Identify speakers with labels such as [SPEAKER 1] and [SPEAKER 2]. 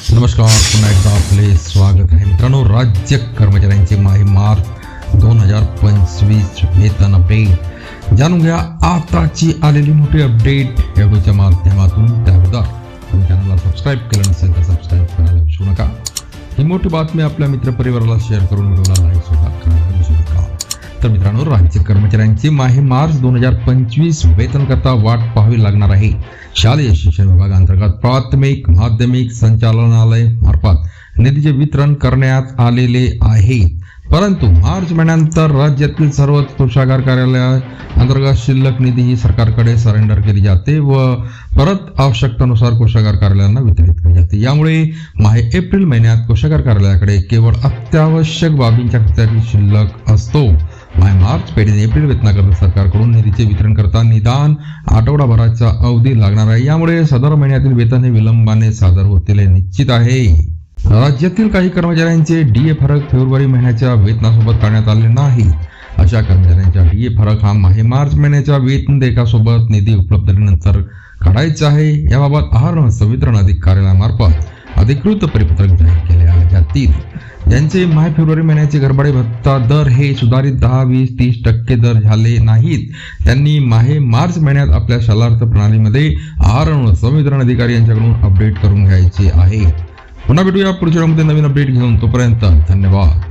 [SPEAKER 1] नमस्कार पुन्हा एकदा आपले स्वागत आहे मित्रांनो. राज्य कर्मचाऱ्यांचे माही मार्च दोन हजार पंचवीस वेतन अपडेट. जाणून घ्या आताची आलेली मोठी अपडेट व्हिडिओच्या माध्यमातून. त्याबद्दल तुम्ही चॅनलला सबस्क्राईब केलं नसेल तर सबस्क्राईब करायला विसरू नका. ही मोठी बातमी आपल्या मित्रपरिवाराला शेअर करून व्हिडिओला लाईक तर मित्रांनो राज्य कर्मचाऱ्यांची माहे मार्च दोन हजार पंचवीस वेतन करता वाट पाहावी लागणार आहे. शालेय शिक्षण विभागांतर्गत प्राथमिक माध्यमिक संचालनालय मार्फत निधीचे वितरण करण्यात आलेले आहे. परंतु मार्च महिन्यानंतर राज्यातील सर्व कोषागार कार्यालय अंतर्गत शिल्लक निधी ही सरकारकडे सरेंडर केली जाते व परत आवश्यकतेनुसार कोषागार कार्यालयांना वितरित केली जाते. यामुळे माहे एप्रिल महिन्यात कोषागार कार्यालयाकडे केवळ अत्यावश्यक बाबींच्या खात्यातील शिल्लक असतो. बाय मार्च पेढीने एप्रिल वेतनाकरता सरकारकडून निधीचे वितरण करता निदान आठवडाभराचा अवधी लागणार आहे. यामुळे सदर महिन्यातील वेतन हे विलंबाने सादर होतील निश्चित आहे. राज्यातील काही कर्मचाऱ्यांचे डीए फरक फेब्रुवारी महिन्याच्या वेतनासोबत करण्यात आले नाही. अशा कर्मचाऱ्यांच्या डीए फरक हा माहे मार्च महिन्याच्या वेतन देयकासोबत निधी उपलब्धतेनंतर काढायचा आहे. याबाबत आहार संवितरण अधिक कार्यालयामार्फत अधिकृत परिपत्रक जाहीर केले जातील यांचे माय फेब्रुवारी महिन्याचे गरबाडे भत्ता दर हे सुधारित दहा वीस तीस टक्के दर झाले नाहीत. त्यांनी माहे मार्च महिन्यात आपल्या शालार्थ प्रणालीमध्ये आहार संवितरण अधिकारी यांच्याकडून अपडेट करून घ्यायचे आहे. पुन्हा भेटूया पुढच्या नवीन अपडेट घेऊन. तोपर्यंत धन्यवाद.